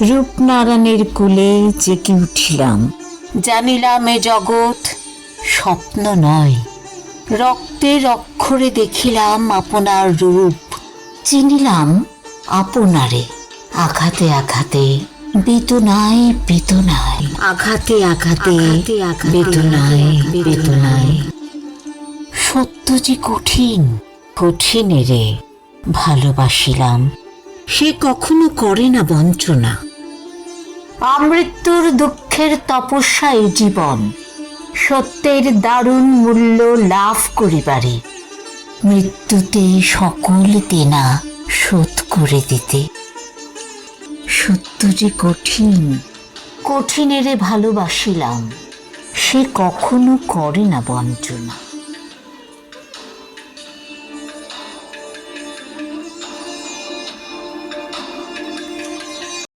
রূপনারায়ণের কুলে জেগে উঠিলাম। জানিলাম এ জগৎ স্বপ্ন নয়। রক্তের অক্ষরে দেখিলাম আপনার রূপ। চিনিলাম আপনারে। আঘাতে আঘাতে বেদনায় বেদনায়। আঘাতে আঘাতে বেদনায় বেদনায়। সত্য যে কঠিন কঠিন রে ভালোবাসিলাম। সে কখনো করে না বঞ্চনা। আমৃত্যুর দুঃখের তপস্যাই জীবন। সত্যের দারুণ মূল্য লাভ করিবারে। মৃত্যুতে সকল দেনা শোধ করে দিতে। সত্য যে কঠিন, কঠিনেরে ভালোবাসিলাম। সে কখনো করে না বঞ্চনা।